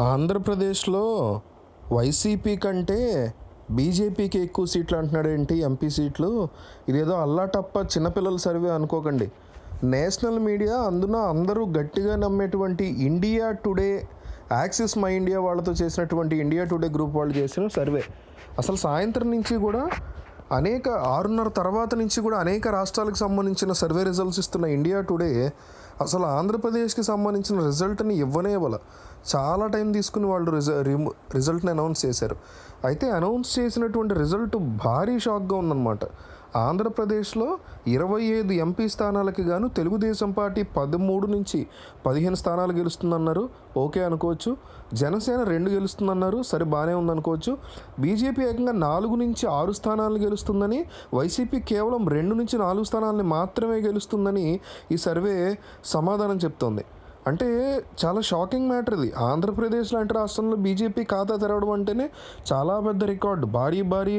ఆంధ్రప్రదేశ్లో వైసీపీ కంటే బీజేపీకి ఎక్కువ సీట్లు అంటున్నాడు ఏంటి ఎంపీ సీట్లు? ఇదేదో అల్లాటప్ప చిన్నపిల్లల సర్వే అనుకోకండి. నేషనల్ మీడియా అందున అందరూ గట్టిగా నమ్మేటువంటి India today Axis my India వాళ్ళతో చేసినటువంటి ఇండియా టుడే గ్రూప్ వాళ్ళు చేసిన సర్వే. అసలు సాయంత్రం నుంచి కూడా అనేక ఆరున్నర తర్వాత నుంచి కూడా అనేక రాష్ట్రాలకు సంబంధించిన సర్వే రిజల్ట్స్ ఇస్తున్న ఇండియా టుడే అసలు ఆంధ్రప్రదేశ్కి సంబంధించిన రిజల్ట్ని ఇవ్వనే ఇవ్వాల. చాలా టైం తీసుకుని వాళ్ళు రిజ రిము- రిజల్ట్ని అనౌన్స్ చేశారు. అయితే అనౌన్స్ చేసినటువంటి రిజల్ట్ భారీ షాక్గా ఉందన్నమాట. ఆంధ్రప్రదేశ్లో ఇరవై ఐదు ఎంపీ స్థానాలకి గాను తెలుగుదేశం పార్టీ పదమూడు నుంచి పదిహేను స్థానాలు గెలుస్తుందన్నారు. ఓకే అనుకోవచ్చు. జనసేన రెండు గెలుస్తుందన్నారు. సరే బాగానే ఉందనుకోవచ్చు. బీజేపీ ఏకంగా నాలుగు నుంచి ఆరు స్థానాలు గెలుస్తుందని వైసీపీ కేవలం రెండు నుంచి నాలుగు స్థానాలని మాత్రమే గెలుస్తుందని ఈ సర్వే సమాధానం చెప్తోంది. అంటే చాలా షాకింగ్ మ్యాటర్ ఇది. ఆంధ్రప్రదేశ్ లాంటి రాష్ట్రంలో బీజేపీ ఖాతా తెరవడం అంటేనే చాలా పెద్ద రికార్డు. భారీ భారీ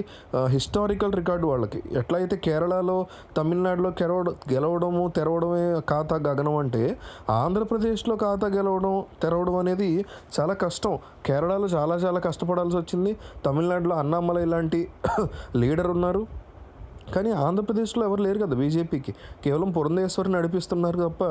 హిస్టారికల్ రికార్డు వాళ్ళకి. ఎట్లయితే కేరళలో తమిళనాడులో కెరవడం గెలవడము తెరవడమే ఖాతా గగనం అంటే ఆంధ్రప్రదేశ్లో ఖాతా గెలవడం తెరవడం అనేది చాలా కష్టం. కేరళలో చాలా చాలా కష్టపడాల్సి వచ్చింది. తమిళనాడులో అన్నామలై లాంటి లీడర్ ఉన్నారు. కానీ ఆంధ్రప్రదేశ్లో ఎవరు లేరు కదా బీజేపీకి. కేవలం పురంధేశ్వరి నడిపిస్తున్నారు తప్ప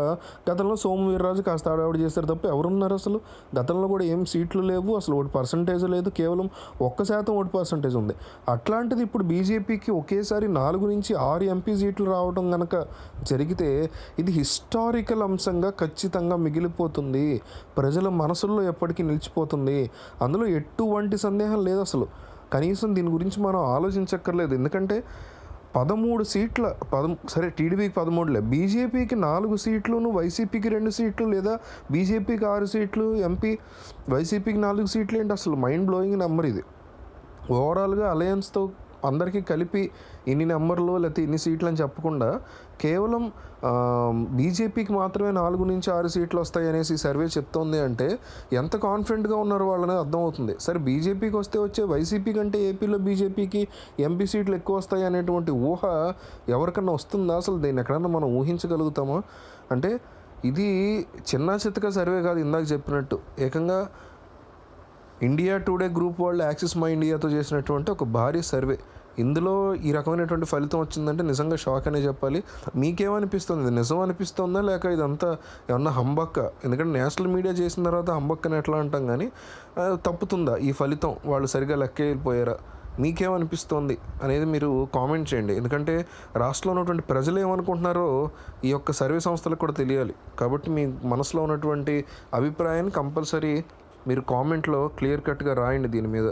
గతంలో సోము వీర్రాజు కాస్త ఆడావిడ చేశారు తప్ప ఎవరున్నారు అసలు? గతంలో కూడా ఏం సీట్లు లేవు అసలు ఓటు పర్సంటేజ్ లేదు కేవలం ఒక్క శాతం ఓటు పర్సంటేజ్ ఉంది. అట్లాంటిది ఇప్పుడు బీజేపీకి ఒకేసారి నాలుగు నుంచి ఆరు ఎంపీ సీట్లు రావడం కనుక జరిగితే ఇది హిస్టారికల్ అంశంగా ఖచ్చితంగా మిగిలిపోతుంది. ప్రజల మనసుల్లో ఎప్పటికీ నిలిచిపోతుంది. అందులో ఎటువంటి సందేహం లేదు అసలు. కనీసం దీని గురించి మనం ఆలోచించక్కర్లేదు. ఎందుకంటే పదమూడు సీట్ల పద సరే టీడీపీకి పదమూడులే. బీజేపీకి నాలుగు సీట్లును వైసీపీకి రెండు సీట్లు లేదా బీజేపీకి ఆరు సీట్లు ఎంపీ వైసీపీకి నాలుగు సీట్లు ఏంటి అసలు? మైండ్ బ్లోయింగ్ నెంబర్ ఇది. ఓవరాల్గా అలయన్స్తో అందరికీ కలిపి ఇన్ని నెంబర్లు లేకపోతే ఇన్ని సీట్లు అని చెప్పకుండా కేవలం బీజేపీకి మాత్రమే నాలుగు నుంచి ఆరు సీట్లు వస్తాయి అనేసి సర్వే చెప్తోంది అంటే ఎంత కాన్ఫిడెంట్గా ఉన్నారు వాళ్ళని అర్థమవుతుంది. సరే బీజేపీకి వస్తే వచ్చే వైసీపీ కంటే ఏపీలో బీజేపీకి ఎంపీ సీట్లు ఎక్కువ వస్తాయి అనేటువంటి ఊహ ఎవరికన్నా వస్తుందా? అసలు దీన్ని ఎక్కడన్నా మనం ఊహించగలుగుతామా? అంటే ఇది చిన్న చితక సర్వే కాదు ఇందాక చెప్పినట్టు. ఏకంగా ఇండియా టుడే గ్రూప్ వాళ్ళు యాక్సిస్ మై ఇండియాతో చేసినటువంటి ఒక భారీ సర్వే. ఇందులో ఈ రకమైనటువంటి ఫలితం వచ్చిందంటే నిజంగా షాక్ అనే చెప్పాలి. మీకేమనిపిస్తుంది? ఇది నిజం అనిపిస్తుందా? లేక ఇదంతా ఏమన్నా హంబక్క? ఎందుకంటే నేషనల్ మీడియా చేసిన తర్వాత హంబక్కని ఎట్లా అంటాం కానీ తప్పుతుందా ఈ ఫలితం? వాళ్ళు సరిగా లెక్క వెళ్ళిపోయారా మీకేమనిపిస్తోంది అనేది మీరు కామెంట్ చేయండి. ఎందుకంటే రాష్ట్రంలో ఉన్నటువంటి ప్రజలు ఏమనుకుంటున్నారో ఈ యొక్క సర్వే సంస్థలకు కూడా తెలియాలి. కాబట్టి మీ మనసులో ఉన్నటువంటి అభిప్రాయాన్ని కంపల్సరీ మీరు కామెంట్లో క్లియర్ కట్గా రాయండి దీని మీద.